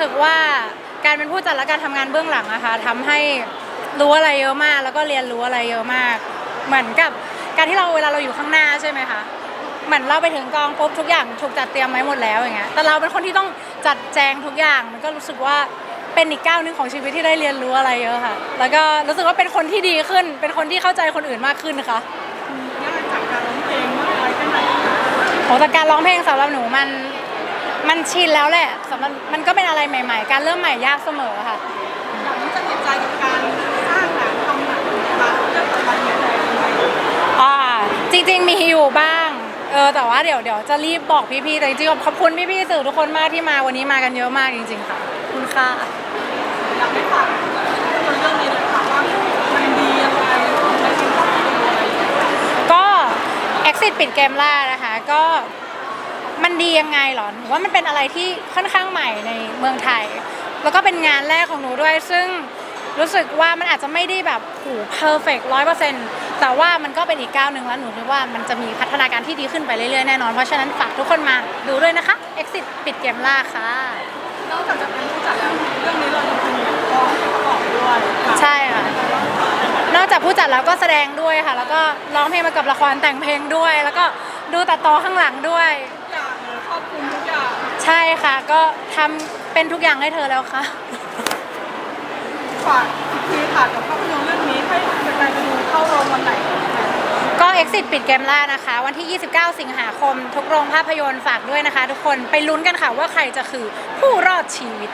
สึกว่าการเป็นผู้จัดและการทำงานเบื้องหลังอะค่ะทำให้รู้อะไรเยอะมาก แล้วก็เรียนรู้อะไรเยอะมาก เหมือนกับการที่เราเวลาเราอยู่ข้างหน้าใช่ไหมคะเหมือนเราไปถึงกองปุ๊บทุกอย่างถูกจัดเตรียมไว้หมดแล้วอย่างเงี้ยแต่เราเป็นคนที่ต้องจัดแจงทุกอย่างมันก็รู้สึกว่าเป็นอีกก้าวหนึงของชีวิตที่ได้เรียนรู้อะไรเยอะค่ะ แล้วก็รู้สึกว่าเป็นคนที่ดีขึ้น เป็นคนที่เข้าใจคนอื่นมากขึ้นนะคะยากจากการร้องเพลงมากน้อยแค่ไหนโหแต่การร้องเพลงสำหรับหนูมัน มันชินแล้วแหละสำหรับมันก็เป็นอะไรใหม่ ๆ การเริ่มใหม่ยากเสมอค่ะอยากที่จะติดใจกับการสร้างหนังทำหนังนะคะเรื่องของการเรียนอะไรยังไงอ่าจริงๆมีอยู่บ้างเออแต่ว่าเดี๋ยวเดี๋ยวจะรีบบอกพี่ๆแต่จริงๆขอบคุณพี่ๆสื่อทุกคนมากที่มาวันนี้มากันเยอะมากจริง ๆ ค่ะขอบคุณค่ะ อยากให้ฝากภาพยนตร์เรื่องนี้เลยค่ะว่ามันดียังไงในชีวิตครอบครัวอะไรอย่างเงี้ยก็ exit ปิดเกมล่านะคะ ก็ มันดียังไงเหรอหนูว่ามันเป็นอะไรที่ค่อนข้างใหม่ในเมืองไทย แล้วก็เป็นงานแรกของหนูด้วย ซึ่งรู้สึกว่ามันอาจจะไม่ได้แบบโหูเพอร์เฟกร้อยเปอร์เซ็นต์แต่ว่ามันก็เป็นอีกก้าวหนึ่งแล้วหนูคิดว่ามันจะมีพัฒนาการที่ดีขึ้นไปเรื่อยๆแน่นอน เพราะฉะนั้นฝากทุกคนมาดูด้วยนะคะ exit ปิดเกมล่าค่ะนอกจากจะเป็นผู้จัดแล้วเรื่องนี้เรายังเป็นร้องประกอบด้วยค่ะใช่ค่ะนอกจากผู้จัดแล้วก็แสดงด้วยค่ะ แล้วก็ร้องเพลงมากับละครแต่งเพลงด้วย แล้วก็ดูตัดต่อข้างหลังด้วยทุกอย่างเลยครอบคลุมทุกอย่าง ใช่ค่ะ ก็ทำเป็นทุกอย่างให้เธอแล้วค่ะ ฝากอีกทีค่ะกับภาพยนตร์เรื่องนี้ให้แฟนๆไปดูเข้าโรงวันไหนก็ exit ปิดเกมล่านะคะ วันที่ 29 สิงหาคม ทุกโรงภาพยนตร์ฝากด้วยนะคะ ทุกคนไปลุ้นกันค่ะว่าใครจะคือผู้รอดชีวิต